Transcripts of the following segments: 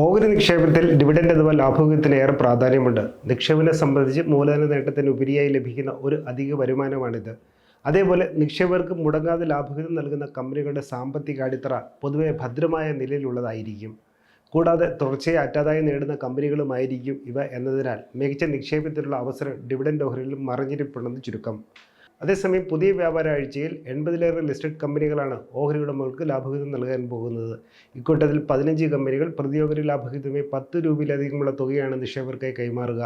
ഓഹരി നിക്ഷേപത്തിൽ ഡിവിഡൻഡ് അഥവാ ലാഭവിഹിതത്തിന് ഏറെ പ്രാധാന്യമുണ്ട്. നിക്ഷേപനെ സംബന്ധിച്ച് മൂലധന നേട്ടത്തിന് ഉപരിയായി ലഭിക്കുന്ന ഒരു അധിക വരുമാനമാണിത്. അതേപോലെ നിക്ഷേപകർക്ക് മുടങ്ങാതെ ലാഭവിഹിതം നൽകുന്ന കമ്പനികളുടെ സാമ്പത്തിക അടിത്തറ പൊതുവെ ഭദ്രമായ നിലയിലുള്ളതായിരിക്കും. കൂടാതെ തുടർച്ചയായി അറ്റാദായം നേടുന്ന കമ്പനികളുമായിരിക്കും ഇവ എന്നതിനാൽ മികച്ച നിക്ഷേപത്തിനുള്ള അവസരം ഡിവിഡൻഡ് ഓഹരികളിൽ മറിഞ്ഞിരിപ്പുണ്ടെന്ന് ചുരുക്കം. അതേസമയം പുതിയ വ്യാപാര ആഴ്ചയിൽ എൺപതിലേറെ ലിസ്റ്റഡ് കമ്പനികളാണ് ഓഹരി ഉടമകൾക്ക് ലാഭവിഹിതം നൽകാൻ പോകുന്നത്. ഇക്കൂട്ടത്തിൽ പതിനഞ്ച് കമ്പനികൾ പ്രതിയോഗരി ലാഭവിഹിതമേ പത്ത് രൂപയിലധികമുള്ള തുകയാണ് നിക്ഷേപകർക്കായി കൈമാറുക.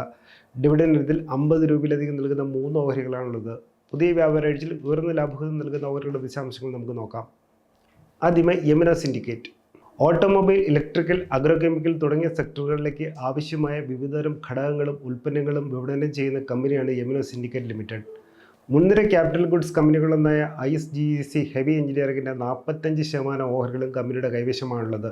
ഡിവിഡൻഡ് ഇതിൽ അമ്പത് രൂപയിലധികം നൽകുന്ന മൂന്ന് ഓഹരികളാണുള്ളത്. പുതിയ വ്യാപാര ആഴ്ചയിൽ ഉയർന്ന ലാഭവിഹിതം നൽകുന്ന ഓഹരികളുടെ വിശദാംശങ്ങൾ നമുക്ക് നോക്കാം. ആദ്യമായി Yamuna syndicate. Automobile electrical agrochemical തുടങ്ങിയ സെക്ടറുകളിലേക്ക് ആവശ്യമായ വിവിധതരം ഘടകങ്ങളും ഉൽപ്പന്നങ്ങളും വിപണനം ചെയ്യുന്ന കമ്പനിയാണ് യമുന സിൻഡിക്കേറ്റ് ലിമിറ്റഡ്. മുൻനിര capital goods കമ്പനികളൊന്നായ I S G C heavy എഞ്ചിനീയറിംഗിന്റെ നാൽപ്പത്തഞ്ച് ശതമാനം ഓഹരികളും കമ്പനിയുടെ കൈവശമാണുള്ളത്.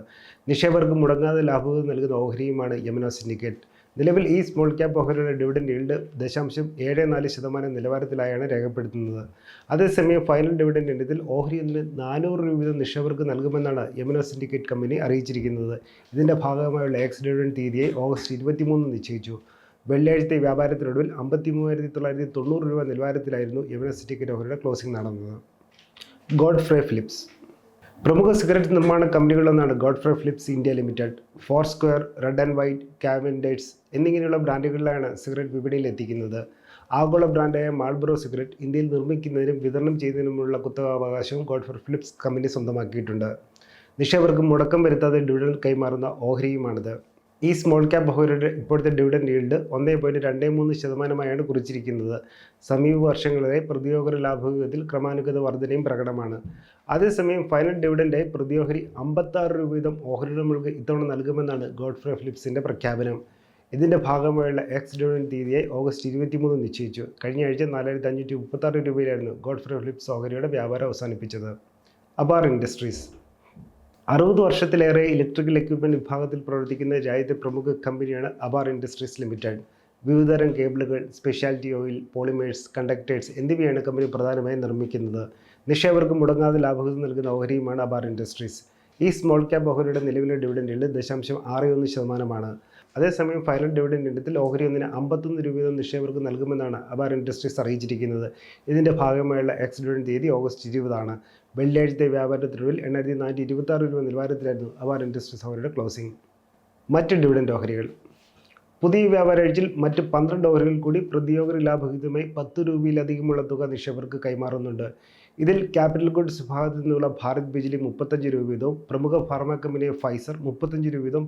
നിക്ഷേപകർക്ക് മുടങ്ങാതെ ലാഭവും നൽകുന്ന ഓഹരിയുമാണ് യമുന സിൻഡിക്കേറ്റ്. നിലവിൽ ഈ സ്മോൾ ക്യാപ് ഓഹരിയുടെ ഡിവിഡൻഡ് ഈൽഡ് ദശാംശം ഏഴ് നാല് ശതമാനം നിലവാരത്തിലായാണ് രേഖപ്പെടുത്തുന്നത്. അതേസമയം ഫൈനൽ ഡിവിഡൻഡ് ഇനത്തിൽ ഓഹരി ഒന്നിന് നാനൂറ് രൂപ വീതം നിക്ഷേപകർക്ക് നൽകുമെന്നാണ് യമുന സിൻഡിക്കേറ്റ് കമ്പനി അറിയിച്ചിരിക്കുന്നത്. ഇതിന്റെ ഭാഗമായുള്ള എക്സ് ഡിവിഡൻഡ് തീയതിയെ ഓഗസ്റ്റ് ഇരുപത്തിമൂന്ന് നിശ്ചയിച്ചു. വെള്ളിയാഴ്ചത്തെ വ്യാപാരത്തിനൊടുവിൽ അമ്പത്തി മൂവായിരത്തി തൊള്ളായിരത്തി തൊണ്ണൂറ് രൂപ നിലവാരത്തിലായിരുന്നു എവറസ്റ്റ് ടിക്കറ്റ് ഓഹരിയുടെ ക്ലോസിംഗ് നടന്നത്. Godfrey Phillips. പ്രമുഖ സിഗരറ്റ് നിർമ്മാണ കമ്പനികളൊന്നാണ് Godfrey Phillips India limited. Four Square Red and White Cavanders എന്നിങ്ങനെയുള്ള ബ്രാൻഡുകളിലാണ് സിഗരറ്റ് വിപണിയിൽ എത്തിക്കുന്നത് ആഗോള ബ്രാൻഡായ മാൾബ്രോ സിഗരറ്റ് ഇന്ത്യയിൽ നിർമ്മിക്കുന്നതിനും വിതരണം ചെയ്യുന്നതിനുമുള്ള കുത്തകാവകാശവും ഗോഡ്ഫ്രേ ഫിലിപ്സ് കമ്പനി സ്വന്തമാക്കിയിട്ടുണ്ട്. നിക്ഷേപകർക്ക് മുടക്കം വരുത്താതെ ഡിവിഡൻ കൈമാറുന്ന ഓഹരിയുമാണിത്. ഈ സ്മോൾ ക്യാപ് ബഹുരയുടെ ഇപ്പോഴത്തെ ഡിവിഡൻഡ് ഈൽഡ് ഒന്നേ പോയിന്റ് രണ്ടേ മൂന്ന് ശതമാനമായാണ് കുറിച്ചിരിക്കുന്നത്. സമീപ വർഷങ്ങളിലെ പ്രതിയോഹരി ലാഭവിഹിതത്തിൽ ക്രമാനുഗത വർധനയും പ്രകടമാണ്. അതേസമയം ഫൈനൽ ഡിവിഡൻഡായി പ്രതിയോഹരി അമ്പത്താറ് രൂപ വീതം ഓഹരിയുടെ ഉടമകൾക്ക് ഇത്തവണ നൽകുമെന്നാണ് ഗോഡ്ഫ്രേ ഫിലിപ്സിന്റെ പ്രഖ്യാപനം. ഇതിന്റെ ഭാഗമായുള്ള എക്സ് ഡിവിഡൻഡ് തീയതിയായി ഓഗസ്റ്റ് ഇരുപത്തിമൂന്ന് നിശ്ചയിച്ചു. കഴിഞ്ഞ ആഴ്ച നാലായിരത്തി അഞ്ഞൂറ്റി മുപ്പത്താറ് രൂപയിലായിരുന്നു ഗോഡ്ഫ്രേ ഫിലിപ്സ് ഓഹരിയുടെ വ്യാപാരം അവസാനിപ്പിച്ചത്. അബാർ ഇൻഡസ്ട്രീസ് അറുപത് വർഷത്തിലേറെ ഇലക്ട്രിക്കൽ എക്യുപ്മെന്റ് വിഭാഗത്തിൽ പ്രവർത്തിക്കുന്ന രാജ്യത്തെ പ്രമുഖ കമ്പനിയാണ് അബാർ ഇൻഡസ്ട്രീസ് ലിമിറ്റഡ് വിവിധതരം കേബിളുകൾ സ്പെഷ്യാലിറ്റി ഓയിൽ പോളിമേഴ്സ് കണ്ടക്ടേഴ്സ് എന്നിവയാണ് കമ്പനി പ്രധാനമായും നിർമ്മിക്കുന്നത്. നിക്ഷേപകർക്ക് മുടങ്ങാതെ ലാഭവിഹിതം നൽകുന്ന ഓഹരിയുമാണ് അബാർ ഇൻഡസ്ട്രീസ് ഈ സ്മോൾ ക്യാപ് ഓഹരിയുടെ നിലവിലെ ഡിവിഡൻഡിൽ ദശാംശം ആറ് ഒന്ന് ശതമാനമാണ്. അതേസമയം ഫൈനൽ ഡിവിഡൻഡ് ഇനത്തിൽ ഓഹരി ഒന്നിന് അമ്പത്തൊന്ന് രൂപ വീതം നിക്ഷേപകർക്ക് നൽകുമെന്നാണ് അബാർ ഇൻഡസ്ട്രീസ് അറിയിച്ചിരിക്കുന്നത്. ഇതിന്റെ ഭാഗമായുള്ള എക്സ് ഡിവിഡൻഡ് തീയതി ഓഗസ്റ്റ് ഇരുപതാണ്. വെള്ളിയാഴ്ചത്തെ വ്യാപാരത്തിനുള്ളിൽ എണ്ണായിരത്തി നാനൂറ്റി ഇരുപത്തി ആറ് രൂപ നിലവാരത്തിലായിരുന്നു അബാർ ഇൻഡസ്ട്രീസ് അവരുടെ ക്ലോസിംഗ് മറ്റ് ഡിവിഡൻഡ് ഓഹരികൾ. പുതിയ വ്യാപാര ആഴ്ചയിൽ മറ്റ് പന്ത്രണ്ട് ഓഹരികൾ കൂടി പ്രതിയോഗ ലാഭവിഹിതമായി പത്ത് രൂപയിലധികമുള്ള തുക നിക്ഷേപകർക്ക് കൈമാറുന്നുണ്ട്. ഇതിൽ ക്യാപിറ്റൽ ഗുഡ്സ് വിഭാഗത്തിൽ നിന്നുള്ള ഭാരത് ബിജ്ലി മുപ്പത്തഞ്ച് രൂപ വീതവും പ്രമുഖ ഫാർമ കമ്പനിയായ ഫൈസർ മുപ്പത്തഞ്ച് രൂപ വീതം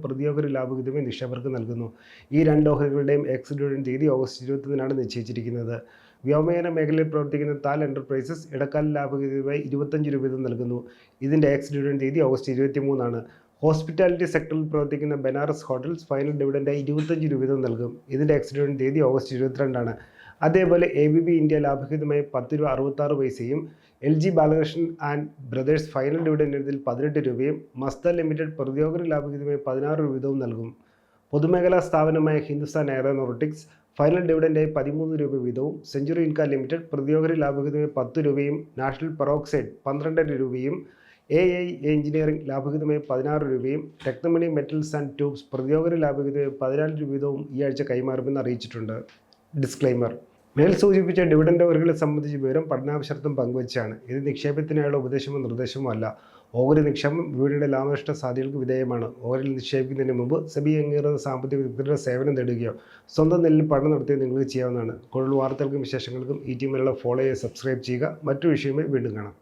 ലാഭ വിധമേ നിക്ഷേപകർക്ക് നൽകുന്നു. ഈ രണ്ട് ഓഹരികളുടെയും എക്സ് തീയതി ഓഗസ്റ്റ് ഇരുപത്തൊന്നിനാണ് നിശ്ചയിച്ചിരിക്കുന്നത്. വ്യോമയാന മേഖലയിൽ പ്രവർത്തിക്കുന്ന താൽ എന്റർപ്രൈസസ് ഇടക്കാല ലാഭവിഹിതമായി ഇരുപത്തഞ്ച് രൂപ വീതം നൽകുന്നു. ഇതിന്റെ എക്സ് ഡിവിഡൻഡ് തീയതി ഓഗസ്റ്റ് ഇരുപത്തി മൂന്നാണ് ഹോസ്പിറ്റാലിറ്റി സെക്ടറിൽ പ്രവർത്തിക്കുന്ന ബനാറസ് ഹോട്ടൽസ് ഫൈനൽ ഡിവിഡൻഡായി ഇരുപത്തഞ്ച് രൂപ വീതം നൽകും. ഇതിന്റെ എക്സ് ഡിവിഡൻഡ് തീയതി ഓഗസ്റ്റ് ഇരുപത്തിരണ്ടാണ്. അതേപോലെ എ ബി ബി ഇന്ത്യ ലാഭഹിതമായി പത്ത് രൂപ അറുപത്താറ് പൈസയും L G Balakrishnan and brothers final dividend ഇനത്തിൽ പതിനെട്ട് രൂപയും മസ്ത ലിമിറ്റഡ് പ്രതിയോഗന ലാഭഹിതമായി പതിനാറ് രൂപ വീതവും നൽകും. പൊതുമേഖലാ സ്ഥാപനമായ ഹിന്ദുസ്ഥാൻ എയറോനോട്ടിക്സ് ഫൈനൽ ഡിവിഡൻഡായി പതിമൂന്ന് രൂപ വീതവും സെഞ്ചുറി ഇൻക ലിമിറ്റഡ് പ്രതിയോഗന ലാഭഹിതമായി പത്ത് രൂപയും നാഷണൽ പെറോക്സൈഡ് പന്ത്രണ്ടര രൂപയും എ ഐ എഞ്ചിനീയറിംഗ് ലാഭഹിതമായി പതിനാറ് രൂപയും ടെക്നമണി മെറ്റൽസ് ആൻഡ് ട്യൂബ്സ് പ്രതിയോഗന ലാഭഹിതമായി പതിനാല് രൂപ വീതവും ഈ ആഴ്ച കൈമാറുമെന്ന് അറിയിച്ചിട്ടുണ്ട്. ഡിസ്ക്ലൈമർ മേൽ സൂചിപ്പിച്ച ഡിവിഡൻഡ് ഓഹരികളെ സംബന്ധിച്ച് വിവരം പഠനാവശ്യർത്ഥം പങ്കുവച്ചാണ്. ഇത് നിക്ഷേപത്തിനായുള്ള ഉപദേശമോ നിർദ്ദേശമോ അല്ല. ഓഹരി നിക്ഷേപം വീടിന്റെ ലാഭനഷ്ട സാധ്യതകൾക്ക് വിധേയമാണ്. ഓഹരിൽ നിക്ഷേപിക്കുന്നതിന് മുമ്പ് സെബി അംഗീകൃത സാമ്പത്തിക വിദഗ്ധരുടെ സേവനം തേടുകയോ സ്വന്തം നിലയിൽ പഠനം നടത്തിയോ നിങ്ങൾക്ക് ചെയ്യാവുന്നതാണ്. കൂടുതൽ വാർത്തകൾക്കും വിശേഷങ്ങൾക്കും ഈ ടീമിലുള്ള ഫോളോ ചെയ്യുക സബ്സ്ക്രൈബ് ചെയ്യുക. മറ്റു വിഷയമായി വീണ്ടും കാണാം.